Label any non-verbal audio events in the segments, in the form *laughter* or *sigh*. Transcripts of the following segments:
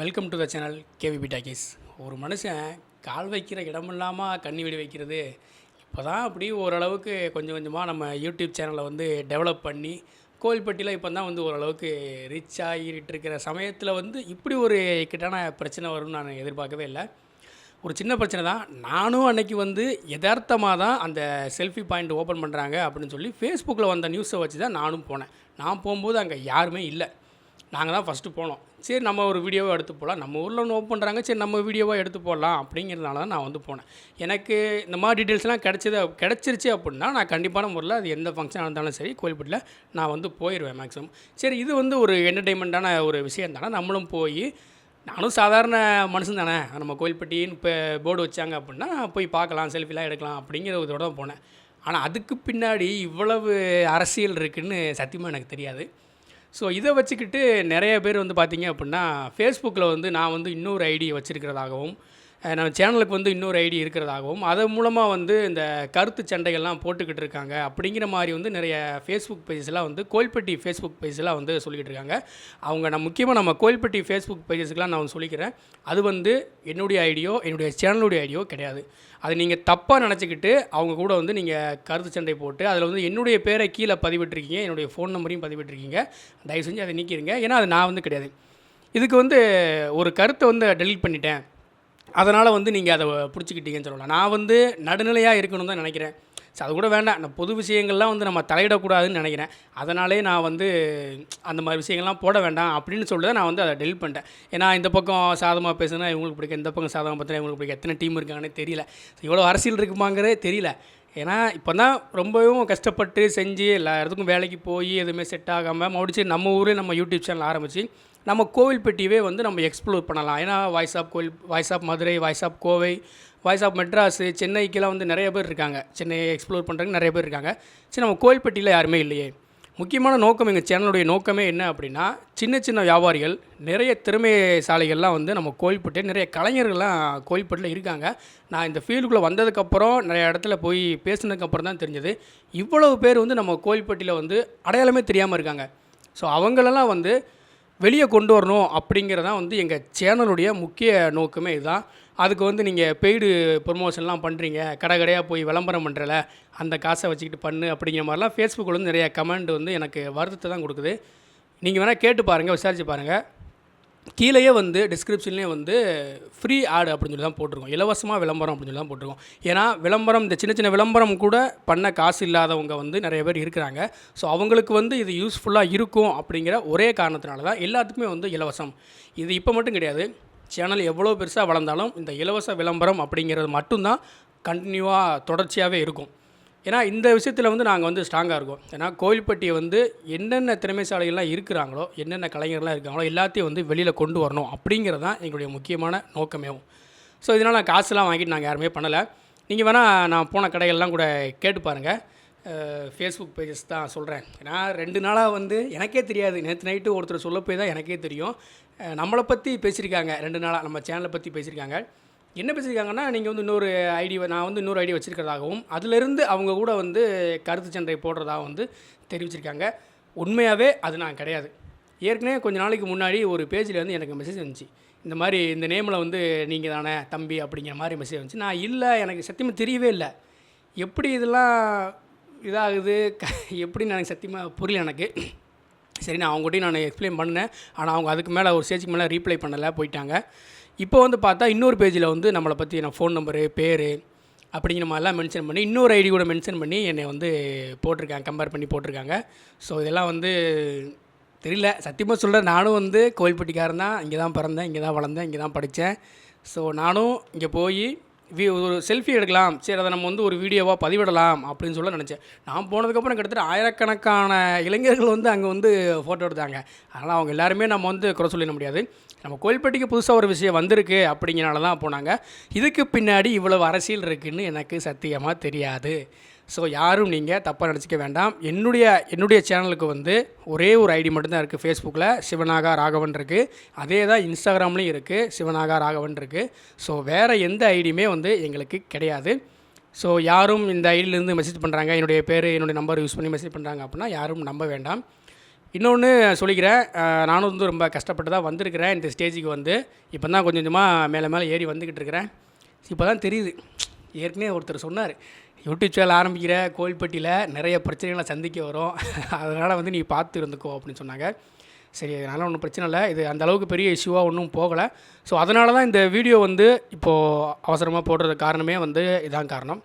Welcome to the channel KVP talkies ஒரு மனுஷன் கால் வைக்கிற இடமில்லாமல் கண்ணி வெடி வைக்கிறது. இப்போ தான் அப்படி ஓரளவுக்கு கொஞ்சம் கொஞ்சமாக நம்ம யூடியூப் சேனலை வந்து டெவலப் பண்ணி கோவில்பட்டியில் இப்போ தான் வந்து ஓரளவுக்கு ரீச் ஆகிட்டு இருக்கிற சமயத்தில் வந்து இப்படி ஒரு இக்கட்டான பிரச்சனை வரும்னு நான் எதிர்பார்க்கவே இல்லை. ஒரு சின்ன பிரச்சனை தான். நானும் அன்னைக்கு வந்து யதார்த்தமாக தான் அந்த செல்ஃபி பாயிண்ட் ஓப்பன் பண்ணுறாங்க அப்படின்னு சொல்லி ஃபேஸ்புக்கில் வந்த நியூஸை வச்சு தான் நானும் போனேன். நான் போகும்போது அங்கே யாருமே இல்லை. நாங்கள் தான் ஃபஸ்ட்டு போனோம். சரி நம்ம ஒரு வீடியோவை எடுத்து போகலாம் நம்ம ஊரில் ஒன்று ஓப்பன் பண்ணுறாங்க சரி நம்ம வீடியோவை எடுத்து போடலாம் அப்படிங்கிறதுனால தான் நான் வந்து போனேன். எனக்கு இந்த மாதிரி டீட்டெயில்ஸ்லாம் கிடச்சது கிடச்சிருச்சு அப்படின்னா நான் கண்டிப்பான முறையில் அது எந்த ஃபங்க்ஷனாக இருந்தாலும் சரி கோயில்பட்டியில் நான் வந்து போயிடுவேன் மேக்ஸிமம் சரி இது வந்து ஒரு என்டர்டெயின்மெண்ட்டான ஒரு விஷயம் தானே. நம்மளும் போய் நானும் சாதாரண மனுஷன் தானே. நம்ம கோயில்பட்டின்னு இப்போ போர்டு வச்சாங்க அப்படின்னா போய் பார்க்கலாம் செல்ஃபிலாம் எடுக்கலாம் அப்படிங்கிற ஒரு இதோட தான் போனேன். ஆனால் அதுக்கு பின்னாடி இவ்வளவு அரசியல் இருக்குதுன்னு சத்தியமாக எனக்கு தெரியாது. ஸோ இதை வச்சுக்கிட்டு நிறைய பேர் வந்து பார்த்திங்க அப்படின்னா ஃபேஸ்புக்கில் வந்து நான் வந்து இன்னொரு ஐடியை வச்சுருக்கிறதாகவும் நம்ம சேனலுக்கு வந்து இன்னொரு ஐடி இருக்கிறதாகவும் அதன் மூலமாக வந்து இந்த கருத்து சண்டைகள்லாம் போட்டுக்கிட்டு இருக்காங்க அப்படிங்கிற மாதிரி வந்து நிறைய ஃபேஸ்புக் பேஜஸ்லாம் வந்து கோயில்பட்டி ஃபேஸ்புக் பேஜஸ்லாம் வந்து சொல்லிக்கிட்டு இருக்காங்க. அவங்க நான் முக்கியமாக நம்ம கோயில்பட்டி ஃபேஸ்புக் பேஜஸ்க்கெலாம் நான் வந்து சொல்லிக்கிறேன். அது வந்து என்னுடைய ஐடியோ என்னுடைய சேனலுடைய ஐடியோ கிடையாது. அது நீங்கள் தப்பாக நினச்சிக்கிட்டு அவங்க கூட வந்து நீங்கள் கருத்து சண்டை போட்டு அதில் வந்து என்னுடைய பேரை கீழே பதிவிட்டிருக்கீங்க என்னுடைய ஃபோன் நம்பரையும் பதிவிட்டிருக்கீங்க தயவு செஞ்சு அதை நீக்கிடுங்க ஏன்னா அது நான் வந்து கிடையாது. இதுக்கு வந்து ஒரு கருத்தை வந்து டெலீட் பண்ணிட்டேன். அதனால் வந்து நீங்கள் அதை பிடிச்சிக்கிட்டீங்கன்னு சொல்லலாம். நான் வந்து நடுநிலையாக இருக்கணும் தான் நினைக்கிறேன். ஸோ அது கூட வேண்டாம். நான் பொது விஷயங்கள்லாம் வந்து நம்ம தலையிடக்கூடாதுன்னு நினைக்கிறேன். அதனாலே நான் வந்து அந்த மாதிரி விஷயங்கள்லாம் போட வேண்டாம் அப்படின்னு சொல்லிட்டு நான் வந்து அதை டெலிட் பண்ணிட்டேன். ஏன்னா இந்த பக்கம் சாதமாக பேசுனா இவங்களுக்கு பிடிக்கும். இந்த பக்கம் சாதமாக பார்த்தா இவங்களுக்கு பிடிக்கும். எத்தனை டீம் இருக்காங்கன்னு தெரியல. இவ்வளோ அரசியல் இருக்குமாங்கிறதே தெரியல. ஏன்னா இப்போ தான் ரொம்பவும் கஷ்டப்பட்டு செஞ்சு எல்லா இடத்துக்கும் வேலைக்கு போய் எதுவுமே செட் ஆகாமல் மறுபடியும் நம்ம ஊரே நம்ம யூடியூப் சேனல் ஆரம்பித்து நம்ம கோவில்பட்டியவே வந்து நம்ம எக்ஸ்ப்ளோர் பண்ணலாம். ஏன்னா voice of Kovil voice of Madurai voice of Kovai voice of Madras சென்னைக்கெல்லாம் வந்து நிறைய பேர் இருக்காங்க. சென்னையை எக்ஸ்ப்ளோர் பண்ணுறதுக்கு நிறைய பேர் இருக்காங்க. சரி நம்ம கோவில்பட்டியில் யாருமே இல்லையே. முக்கியமான நோக்கம் எங்கள் சேனலுடைய நோக்கமே என்ன அப்படின்னா சின்ன சின்ன வியாபாரிகள் நிறைய திறமைசாலிகள்லாம் வந்து நம்ம கோயில்பட்டு நிறைய கலைஞர்கள்லாம் கோயில்பட்டில் இருக்காங்க. நான் இந்த ஃபீல்டுக்குள்ளே வந்ததுக்கப்புறம் நிறைய இடத்துல போய் பேசினதுக்கப்புறம் தான் தெரிஞ்சது. இவ்வளவு பேர் வந்து நம்ம கோயில்பட்டியில் வந்து அடையாளமே தெரியாமல் இருக்காங்க. ஸோ அவங்களெல்லாம் வந்து வெளியே கொண்டு வரணும் அப்படிங்கிறதான் வந்து எங்கள் சேனலுடைய முக்கிய நோக்கமே இதுதான். அதுக்கு வந்து நீங்கள் பெய்டு ப்ரொமோஷன்லாம் பண்ணுறீங்க கடை கடையாக போய் விளம்பரம் பண்ணுறல அந்த காசை வச்சுக்கிட்டு பண்ணு அப்படிங்கிற மாதிரிலாம் ஃபேஸ்புக்கில் வந்து நிறைய கமெண்ட் வந்து எனக்கு வருத்தத்தை தான் கொடுக்குது. நீங்கள் வேணால் கேட்டு பாருங்கள் விசாரித்து பாருங்கள் கீழேயே வந்து டிஸ்கிரிப்ஷன்லேயே வந்து ஃப்ரீ ஆடு அப்படின்னு சொல்லி தான் போட்டிருக்கோம். இலவசமாக விளம்பரம் அப்படின்னு சொல்லி தான் போட்டிருக்கோம். ஏன்னா விளம்பரம் இந்த சின்ன சின்ன விளம்பரம் கூட பண்ண காசு இல்லாதவங்க வந்து நிறைய பேர் இருக்கிறாங்க. ஸோ அவங்களுக்கு வந்து இது யூஸ்ஃபுல்லாக இருக்கும் அப்படிங்கிற ஒரே காரணத்தினால தான் எல்லாத்துக்குமே வந்து இலவசம். இது இப்போ மட்டும் கிடையாது. சேனல் எவ்வளோ பெருசாக வளர்ந்தாலும் இந்த இலவச விளம்பரம் அப்படிங்கிறது மட்டும்தான் கண்டினியூவாக தொடர்ச்சியாகவே இருக்கும். ஏன்னா இந்த விஷயத்தில் வந்து நாங்கள் வந்து ஸ்ட்ராங்காக இருக்கோம். ஏன்னா கோயில்பட்டியை வந்து என்னென்ன திறமைசாலைகள்லாம் இருக்கிறாங்களோ என்னென்ன கலைஞர்கள்லாம் இருக்காங்களோ எல்லாத்தையும் வந்து வெளியில் கொண்டு வரணும் அப்படிங்கிறது தான் எங்களுடைய முக்கியமான நோக்கமேவும் ஸோ இதனால் நான் காசுலாம் வாங்கிட்டு நாங்கள் யாருமே பண்ணலை. நீங்கள் வேணால் நான் போன கடைகள்லாம் கூட கேட்டு பாருங்கள் ஃபேஸ்புக் பேஜஸ் தான் சொல்கிறேன் ஏன்னா ரெண்டு நாளாக வந்து எனக்கே தெரியாது. நேற்று நைட்டு ஒருத்தர் சொல்ல போய் தான் எனக்கே தெரியும். நம்மளை பற்றி பேசியிருக்காங்க. ரெண்டு நாளாக நம்ம சேனலை பற்றி பேசியிருக்காங்க. என்ன பேசியிருக்காங்கன்னா நீங்கள் வந்து இன்னொரு ஐடி நான் வந்து இன்னொரு ஐடி வச்சுருக்கிறதாகவும் அதிலிருந்து அவங்க கூட வந்து கருத்து சண்டை போடுறதாக வந்து தெரிவிச்சிருக்காங்க. உண்மையாகவே அது நான் கிடையாது. ஏற்கனவே கொஞ்ச நாளைக்கு முன்னாடி ஒரு பேஜில் வந்து எனக்கு மெசேஜ் வந்துச்சு. இந்த மாதிரி இந்த நேமில் வந்து நீங்கள் தானே தம்பி அப்படிங்கிற மாதிரி மெசேஜ் வந்துச்சு. நான் இல்லை எனக்கு சத்தியமாக தெரியவே இல்லை. எப்படி இதெல்லாம் இதாகுது? க எப்படின்னு எனக்கு சத்தியமாக புரியல எனக்கு. சரி நான் அவங்ககிட்டயும் நான் எக்ஸ்பிளைன் பண்ணேன். ஆனால் அவங்க அதுக்கு மேலே ஒரு ஸ்டேஜுக்கு மேலே ரீப்ளை பண்ணலை போயிட்டாங்க. இப்போ வந்து பார்த்தா இன்னொரு பேஜில் வந்து நம்மளை பற்றி நான் ஃபோன் நம்பரு பேர் அப்படிங்கிற மாதிரிலாம் மென்ஷன் பண்ணி இன்னொரு ஐடி கூட மென்ஷன் பண்ணி என்னை வந்து போட்டிருக்காங்க கம்பேர் பண்ணி போட்டிருக்காங்க. ஸோ இதெல்லாம் வந்து தெரியல. சத்தியமாக சொல்கிற நானும் வந்து கோவில்பட்டிக்காரன் தான். இங்கே தான் பிறந்தேன் இங்கே தான் வளர்ந்தேன் இங்கே தான் படித்தேன். ஸோ நானும் இங்கே போய் ஒரு செல்ஃபி எடுக்கலாம். சரி அதை நம்ம வந்து ஒரு வீடியோவாக பதிவிடலாம் அப்படின்னு சொல்ல நினச்சேன். நான் போனதுக்கப்புறம் கிட்டத்தட்ட ஆயிரக்கணக்கான இளைஞர்கள் வந்து அங்கே வந்து ஃபோட்டோ எடுத்தாங்க. அதனால் அவங்க எல்லாருமே நம்ம வந்து குறை சொல்லிட முடியாது. நம்ம கோயில்பட்டிக்கு புதுசாக ஒரு விஷயம் வந்திருக்கு அப்படிங்கிறனால தான் போனாங்க. இதுக்கு பின்னாடி இவ்வளவு அரசியல் இருக்குதுன்னு எனக்கு சத்தியமாக தெரியாது. ஸோ யாரும் நீங்கள் தப்பாக நினச்சிக்க வேண்டாம். என்னுடைய என்னுடைய சேனலுக்கு வந்து ஒரே ஒரு ஐடி மட்டும்தான் இருக்குது ஃபேஸ்புக்கில் சிவனாகா ராகவன் இருக்குது அதே தான் இன்ஸ்டாகிராம்லேயும் இருக்குது சிவனாகா ராகவன் இருக்குது ஸோ வேறு எந்த ஐடியுமே வந்து எங்களுக்கு கிடையாது. ஸோ யாரும் இந்த ஐடியிலேருந்து மெசேஜ் பண்ணுறாங்க என்னுடைய பேர் என்னுடைய நம்பர் யூஸ் பண்ணி மெசேஜ் பண்ணுறாங்க அப்படின்னா யாரும் நம்ப வேண்டாம். இன்னொன்று சொல்லிக்கிறேன். நானும் வந்து ரொம்ப கஷ்டப்பட்டு தான் வந்திருக்கிறேன். இந்த ஸ்டேஜுக்கு வந்து. இப்போ தான் கொஞ்சம் கொஞ்சமாக மேலே மேலே ஏறி வந்துக்கிட்டு இருக்கிறேன். இப்போ தான் தெரியுது. ஏற்கனவே ஒருத்தர் சொன்னார். யூடியூப் சேனல் ஆரம்பிக்கிற கோவில்பட்டியில் நிறைய பிரச்சனைகளை சந்திக்க வரும். *laughs* அதனால் வந்து நீ பார்த்து இருந்துக்கோ அப்படின்னு சொன்னாங்க. சரி அதனால் ஒன்றும் பிரச்சனை இல்லை. இது அந்த அளவுக்கு பெரிய இஷ்யூவாக ஒன்றும் போகலை. ஸோ அதனால தான் இந்த வீடியோ வந்து இப்போது அவசரமாக போடுறது காரணமே வந்து இதான் காரணம்.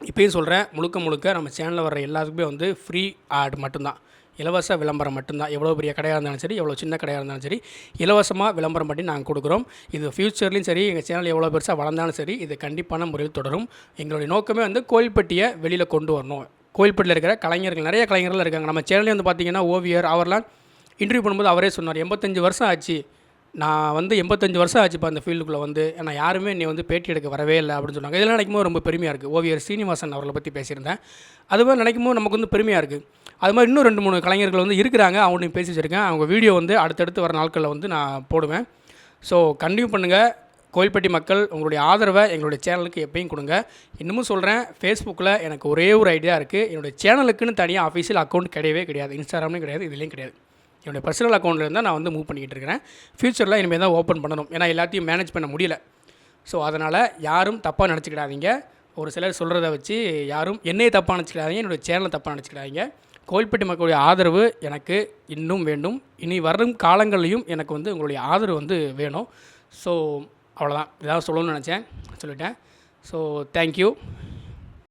இப்பயும் சொல்கிறேன் முழுக்க முழுக்க நம்ம சேனலில் வர எல்லாத்துக்குமே வந்து ஃப்ரீ ஆட் மட்டும்தான். இலவச விளம்பரம் மட்டும்தான். எவ்வளோ பெரிய கடையாக இருந்தாலும் சரி எவ்வளோ சின்ன கடையாக இருந்தாலும் சரி இலவசமாக விளம்பரம் பண்ணி நாங்கள் கொடுக்குறோம். இது ஃப்யூச்சர்லேயும் சரி எங்கள் சேனல் எவ்வளோ பெருசாக வளர்ந்தாலும் சரி இது கண்டிப்பான முறையில் தொடரும். எங்களுடைய நோக்கமே வந்து கோயில்பட்டியை வெளியில் கொண்டு வரணும். கோயில்பட்டியில் இருக்கிற கலைஞர்கள் நிறைய கலைஞர்கள் இருக்காங்க. நம்ம சேனல்லே வந்து பார்த்திங்கன்னா ஓவியர் அவர்லாம் இன்டர்வியூ பண்ணும்போது அவரே சொன்னார் எண்பத்தஞ்சு வருஷம் ஆச்சு. நான் வந்து எண்பத்தஞ்சு வருஷம் ஆச்சுப்பா அந்த ஃபீல்டுக்குள்ளே வந்து. ஏன்னா யாருமே நீ வந்து பேட்டி எடுக்க வரவே இல்லை அப்படின்னு சொன்னாங்க. இதெல்லாம் நினைக்கும்போது ரொம்ப பெருமையாக இருக்குது ஓவியர் சீனிவாசன் அவர்களை பற்றி பேசியிருந்தேன். அது மாதிரி போது நமக்கு வந்து பெருமையாக இருக்குது அது மாதிரி இன்னும் ரெண்டு மூணு கலைஞர்கள் வந்து இருக்கிறாங்க. அவங்களையும் பேசி வச்சுருக்கேன். அவங்க வீடியோ வந்து அடுத்தடுத்து வர நாட்களில் வந்து நான் போடுவேன். ஸோ கண்டினியூ பண்ணுங்கள் கோயில்பட்டி மக்கள் உங்களுடைய ஆதரவை எங்களுடைய சேனலுக்கு எப்பயும் கொடுங்க. இன்னமும் சொல்கிறேன் ஃபேஸ்புக்கில் எனக்கு ஒரே ஒரு ஐடியா இருக்குது என்னுடைய சேனலுக்குன்னு தனியாக அஃபீஷியல் அக்கௌண்ட் கிடையவே கிடையாது. இன்ஸ்டாகிராம்லேயும் கிடையாது. இதுலேயும் கிடையாது. என்னுடைய பர்சனல் அக்கௌண்ட்டில் இருந்தால் நான் வந்து மூவ் பண்ணிக்கிட்டு இருக்கிறேன். ஃப்யூச்சரில் இனிமேல் தான் ஓப்பன் பண்ணணும். ஏன்னா எல்லாத்தையும் மேனேஜ் பண்ண முடியல. ஸோ அதனால் யாரும் தப்பாக நினச்சிக்கிடாதீங்க. ஒரு சிலர் சொல்கிறத வச்சு யாரும் என்னையை தப்பாக நினச்சிக்கிடாதீங்க. என்னுடைய சேனலை தப்பாக நினச்சிக்கிடாதீங்க. கோயில்பட்டி மக்களுடைய ஆதரவு எனக்கு இன்னும் வேண்டும். இனி வரும் காலங்கள்லையும் எனக்கு வந்து உங்களுடைய ஆதரவு வந்து வேணும். ஸோ அவ்வளோதான் இதாவது சொல்லணும்னு நினச்சேன். சொல்லிட்டேன். So thank you